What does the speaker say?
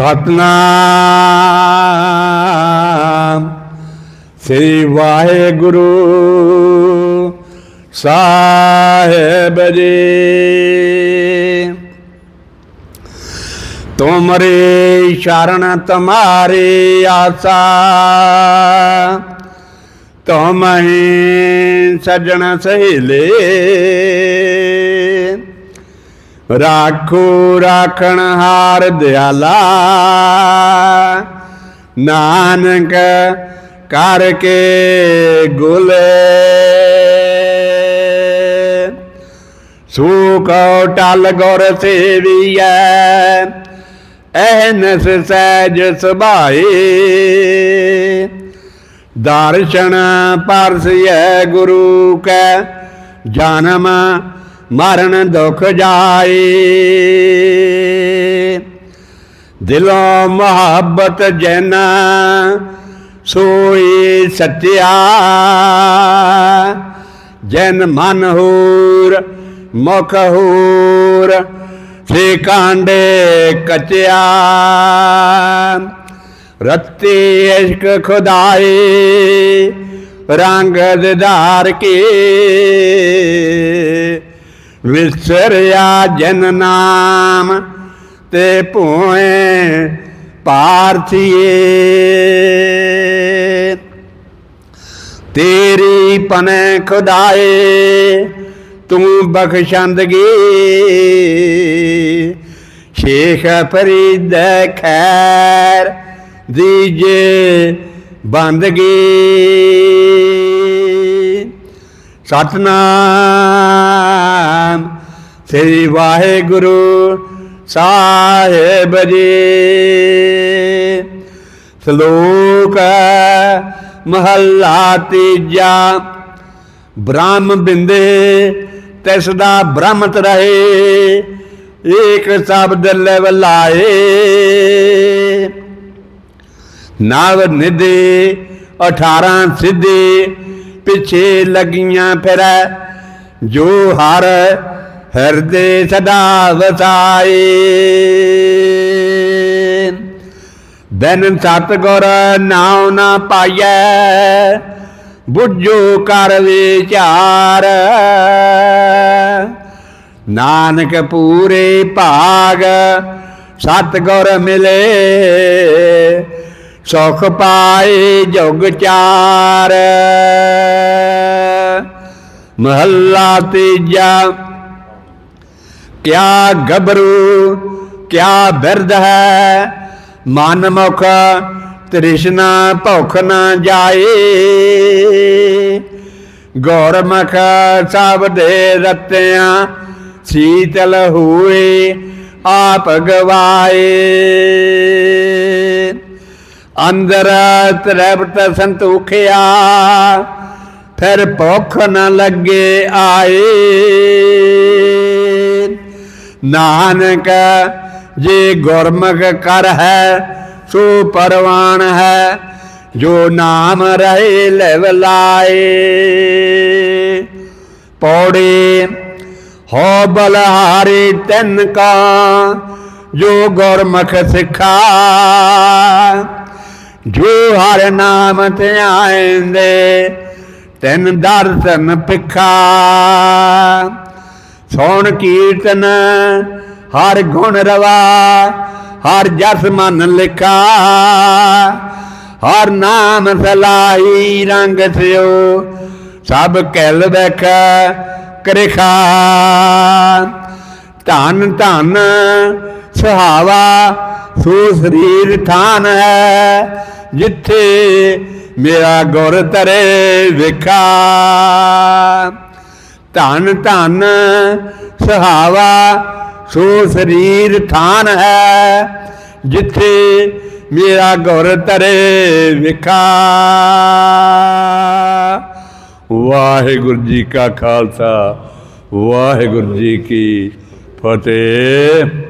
ਸਤਨਾਮ। ਸ੍ਰੀ ਵਾਹਿਗੁਰੂ ਸਾਹਿਬ ਜੀ। ਤੁਮਰੇ ਸ਼ਰਨ ਤੁਮਾਰੇ ਆਸਾ। ਤੁਮ ਹੀ ਸਜਣ ਸਹੇਲੇ। ਰਾਖੋ ਰਾਖਣ ਹਾਰ ਦਿਆਲਾ। ਨਾਨਕ ਕਰਕੇ ਗੁਲੇ। ਸੂਕੋ ਟਲ ਗੁਰ ਸੇਵੀਐ, ਐਨਸ ਸਹਿਜ ਸੁਭਾਈ। ਦਰਸ਼ਨ ਪਰਸਿਐ ਗੁਰੂ ਕੈ, ਜਨਮ ਮਰਨ ਦੁਖ ਜਾਏ। ਦਿਲੋਂ ਮੁਹੱਬਤ ਜਨ ਸੋਈ ਸਤਿਆ ਜਨ ਮਨ ਹੂਰ, ਮੁਖ ਹੂਰ ਸੇ ਕਾਂਡੇ ਕਚਿਆ। ਰੱਤੇ ਇਸ਼ਕ ਖੁਦਾਏ, ਰੰਗ ਦਿਦਾਰ ਕੇ। ਵਿਸਰਿਆ ਜਨ ਨਾਮ, ਤੇ ਭੋਏ ਪਾਰਥੀਏ। ਤੇਰੀ ਪਨੇ ਖੁਦਾਏ, ਤੂੰ ਬਖਸ਼ੰਦਗੀ। ਸ਼ੇਖ ਫਰੀਦ ਖੈਰ ਦੀਜੇ ਬੰਦਗੀ। ਸਤਨਾਮ ਸ੍ਰੀ ਵਾਹਿਗੁਰੂ ਸਾਹਿਬ ਜੀ ਸ਼ਲੋਕ ਮਹੱਲਾ ਤੀਜਾ ਬ੍ਰਹਮ ਬਿੰਦੇ ਤਿਸ ਦਾ ਬ੍ਰਹਮਤ ਰਹੇ ਏਕ ਸ਼ਬਦ ਲਵ ਲਾਏ ਨਵ ਨਿਧੀ 18 ਸਿੱਧੀ ਪਿੱਛੇ ਲੱਗੀਆਂ ਫਿਰੈ ਜੋ ਹਰ ਹਿਰਦੇ ਸਦਾ ਵਸਾਏ। ਬੈਨ ਸਤਗੁਰ ਨਾਉ ਨਾ ਪਾਈਐ, ਬੁੱਝੋ ਕਰ ਵਿਚਾਰ। ਨਾਨਕ ਪੂਰੇ ਭਾਗ ਸਤਗੁਰ ਮਿਲੇ, ਸੁਖ ਪਾਏ ਜੁਗ ਚਾਰ। ਮਹੱਲਾ ਤੀਜਾ। ਕਿਆ ਗਬਰੂ ਕਿਆ ਬਿਰਧ ਹੈ, ਮਨ ਮੁਖ ਤ੍ਰਿਸ਼ਨਾ ਭੁਖ ਨਾ ਜਾਏ। ਗੌਰਮਖ ਸਭ ਦੇ ਰਤਿਆਂ ਸੀਤਲ ਹੋਏ, ਆਪ ਗਵਾਏ। ਅੰਦਰ ਤ੍ਰੈਪਤ ਸੰਤੋਖਿਆ ਫਿਰ ਭੁੱਖ ਨਾ ਲੱਗੇ ਆਏ। ਨਾਨਕ, ਜੇ ਗੁਰਮੁਖ ਕਰ ਹੈ, ਸੋ ਪਰਵਾਨ ਹੈ, ਜੋ ਨਾਮ ਰਹੇ ਲਿਵ ਲਾਏ। ਪੌੜੀ, ਹੋ ਬਲਹਾਰੀ ਤਨ ਕਾ, ਜੋ ਗੁਰਮੁਖ ਸਿਖਾ। ਜੋ ਹਰ ਨਾਮ ਧਿਆਇਂਦੇ ਤੈਨ ਦਰਸ਼ਨ ਪਿਖਾ ਸੋਣ ਕੀਰਤਨ, ਹਰ ਗੁਣ ਰਵਾ, ਹਰ ਜਸ ਮਨ ਲਿਖਾ। ਹਰ ਨਾਮ ਸਲਾਈ ਰੰਗ ਸਿਓ, ਸਭ ਕਹਿਲ ਬੈਖ ਕਰਿਖਾ। ਧਨ ਧਨ ਸੁਹਾਵਾ, ਸੋ ਸਰੀਰ ਥਾਨ ਹੈ, ਜਿੱਥੇ ਮੇਰਾ ਗੁਰ ਤਰੇ ਵਿਖਾ। ਧਨ ਧਨ ਸੁਹਾਵਾ, ਸੋ ਸਰੀਰ ਥਾਨ ਹੈ, ਜਿੱਥੇ ਮੇਰਾ ਗੁਰ ਤਰੇ ਵਿਖਾ। ਵਾਹਿਗੁਰੂ ਜੀ ਕਾ ਖਾਲਸਾ, ਵਾਹਿਗੁਰੂ ਜੀ ਕੀ ਫਤਿਹ।